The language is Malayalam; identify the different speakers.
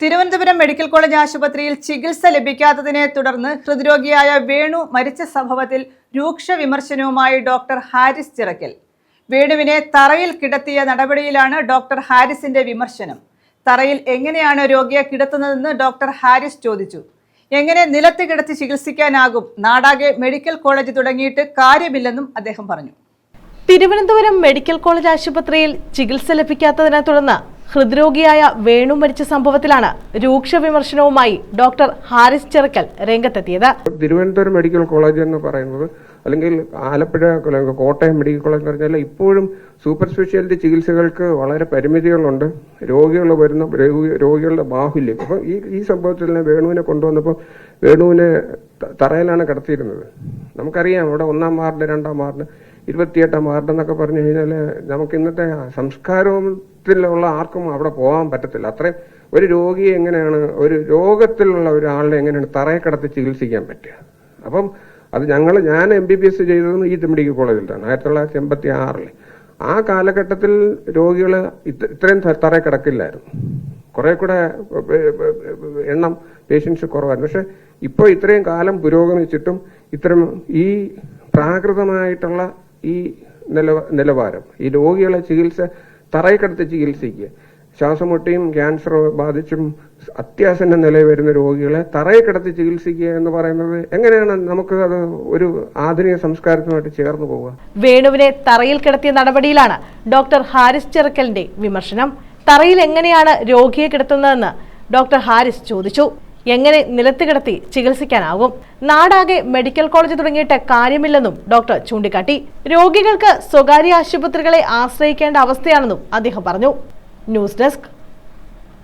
Speaker 1: തിരുവനന്തപുരം മെഡിക്കൽ കോളേജ് ആശുപത്രിയിൽ ചികിത്സ ലഭിക്കാത്തതിനെ തുടർന്ന് ഹൃദ്രോഗിയായ വേണു മരിച്ച സംഭവത്തിൽ രൂക്ഷ വിമർശനവുമായി ഡോക്ടർ ഹാരിസ് ചിറക്കൽ വേണുവിനെ തറയിൽ കിടത്തിയ നടപടിയിലാണ് ഡോക്ടർ ഹാരിസിന്റെ വിമർശനം. തറയിൽ എങ്ങനെയാണ് രോഗിയെ കിടത്തുന്നതെന്ന് ഡോക്ടർ ഹാരിസ് ചോദിച്ചു. എങ്ങനെ നിലത്ത് കിടത്തി ചികിത്സിക്കാനാകും? നാടാകെ മെഡിക്കൽ കോളേജ് തുടങ്ങിയിട്ട് കാര്യമില്ലെന്നും അദ്ദേഹം പറഞ്ഞു.
Speaker 2: തിരുവനന്തപുരം മെഡിക്കൽ കോളേജ് ആശുപത്രിയിൽ ചികിത്സ ലഭിക്കാത്തതിനെ തുടർന്ന് ഹൃദ്രോഗിയായ വേണു മരിച്ച സംഭവത്തിലാണ് രൂക്ഷ വിമർശനവുമായി ഡോക്ടർ ഹാരിസ് ചെറുക്കൽ രംഗത്തെത്തിയത്.
Speaker 3: തിരുവനന്തപുരം മെഡിക്കൽ കോളേജ് എന്ന് പറയുന്നത് അല്ലെങ്കിൽ ആലപ്പുഴ കോട്ടയം മെഡിക്കൽ കോളേജ് എന്ന് പറഞ്ഞാൽ ഇപ്പോഴും സൂപ്പർ സ്പെഷ്യാലിറ്റി ചികിത്സകൾക്ക് വളരെ പരിമിതികളുണ്ട്. രോഗികൾ വരുന്ന രോഗികളുടെ ബാഹുല്യം. അപ്പം ഈ ഈ സംഭവത്തിൽ തന്നെ വേണുവിനെ കൊണ്ടുവന്നപ്പോൾ വേണുവിനെ തറയിലാണ് കിടത്തിയിരുന്നത്. നമുക്കറിയാം ഇവിടെ ഒന്നാം വാർഡ് രണ്ടാം വാർഡ് ഇരുപത്തിയെട്ടാം വാർഡ് എന്നൊക്കെ പറഞ്ഞു കഴിഞ്ഞാൽ നമുക്ക് ഇന്നത്തെ സംസ്കാരത്തിലുള്ള ആർക്കും അവിടെ പോകാൻ പറ്റത്തില്ല. അത്രയും ഒരു രോഗിയെ എങ്ങനെയാണ് ഒരു രോഗത്തിലുള്ള ഒരാളെ എങ്ങനെയാണ് തറയെ കിടത്തി ചികിത്സിക്കാൻ പറ്റുക? അപ്പം അത് ഞങ്ങൾ ഞാൻ എം ബി ബി എസ് ചെയ്തതും ഈ മെഡിക്കൽ കോളേജിലാണ് ആയിരത്തി തൊള്ളായിരത്തി എൺപത്തി ആറിൽ ആ കാലഘട്ടത്തിൽ രോഗികൾ ഇത്രയും തറയെ കിടക്കില്ലായിരുന്നു. കുറെ കൂടെ എണ്ണം പേഷ്യൻസ് കുറവായിരുന്നു. പക്ഷെ ഇപ്പോൾ ഇത്രയും കാലം പുരോഗമിച്ചിട്ടും ഇത്തരം ഈ പ്രാകൃതമായിട്ടുള്ള ഈ നില നിലവാരം. ഈ രോഗികളെ ചികിത്സ തറയിൽ ചികിത്സിക്കുക. ശ്വാസമുട്ടിയും ക്യാൻസർ ബാധിച്ചും അത്യാസന്ന നിലയിൽ വരുന്ന രോഗികളെ തറയിൽ ചികിത്സിക്കുക എന്ന് പറയുന്നത് എങ്ങനെയാണ് നമുക്ക് അത് ഒരു ആധുനിക സംസ്കാരത്തിനുമായിട്ട് ചേർന്നു പോവുക?
Speaker 2: വേണുവിനെ തറയിൽ കിടത്തിയ നടപടിയിലാണ് ഡോക്ടർ ഹാരിസ് ചെറുക്കലിന്റെ വിമർശനം. തറയിൽ എങ്ങനെയാണ് രോഗിയെ കിടത്തുന്നതെന്ന് ഡോക്ടർ ഹാരിസ് ചോദിച്ചു. എങ്ങനെ നിലത്ത് കിടത്തി ചികിത്സിക്കാനാകും നാടാകെ മെഡിക്കൽ കോളേജ് തുടങ്ങിയിട്ട് കാര്യമില്ലെന്നും ഡോക്ടർ ചൂണ്ടിക്കാട്ടി. രോഗികൾക്ക് സ്വകാര്യ ആശുപത്രികളെ ആശ്രയിക്കേണ്ട അവസ്ഥയാണെന്നും അദ്ദേഹം പറഞ്ഞു. News desk